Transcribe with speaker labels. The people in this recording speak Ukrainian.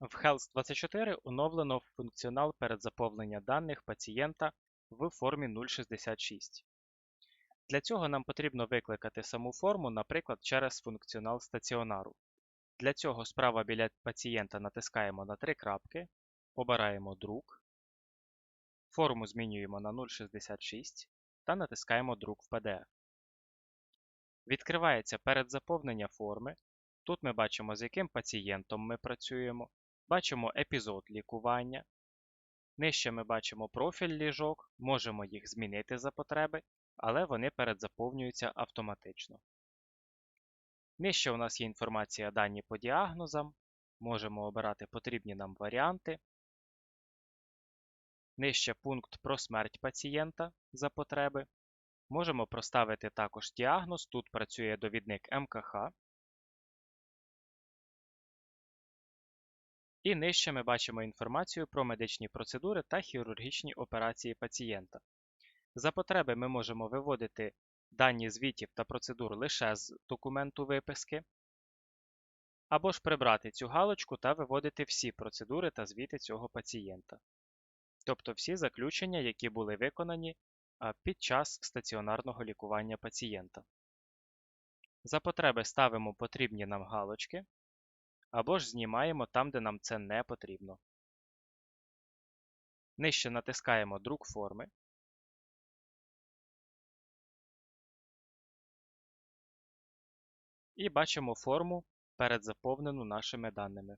Speaker 1: В Health24 оновлено функціонал передзаповнення даних пацієнта в формі 066. Для цього нам потрібно викликати саму форму, наприклад, через функціонал стаціонару. Для цього справа біля пацієнта натискаємо на три крапки, обираємо друк, форму змінюємо на 066 та натискаємо друк в PDF. Відкривається передзаповнення форми. Тут ми бачимо, з яким пацієнтом ми працюємо, бачимо епізод лікування. Нижче ми бачимо профіль ліжок, можемо їх змінити за потреби, але вони передзаповнюються автоматично. Нижче у нас є інформація дані по діагнозам, можемо обирати потрібні нам варіанти. Нижче пункт про смерть пацієнта за потреби. Можемо проставити також діагноз, тут працює довідник МКХ. І нижче ми бачимо інформацію про медичні процедури та хірургічні операції пацієнта. За потреби ми можемо виводити дані звітів та процедур лише з документу виписки, або ж прибрати цю галочку та виводити всі процедури та звіти цього пацієнта. Тобто всі заключення, які були виконані під час стаціонарного лікування пацієнта. За потреби ставимо потрібні нам галочки, або ж знімаємо там, де нам це не потрібно. Нижче натискаємо Друк форми. І бачимо форму передзаповнену нашими даними.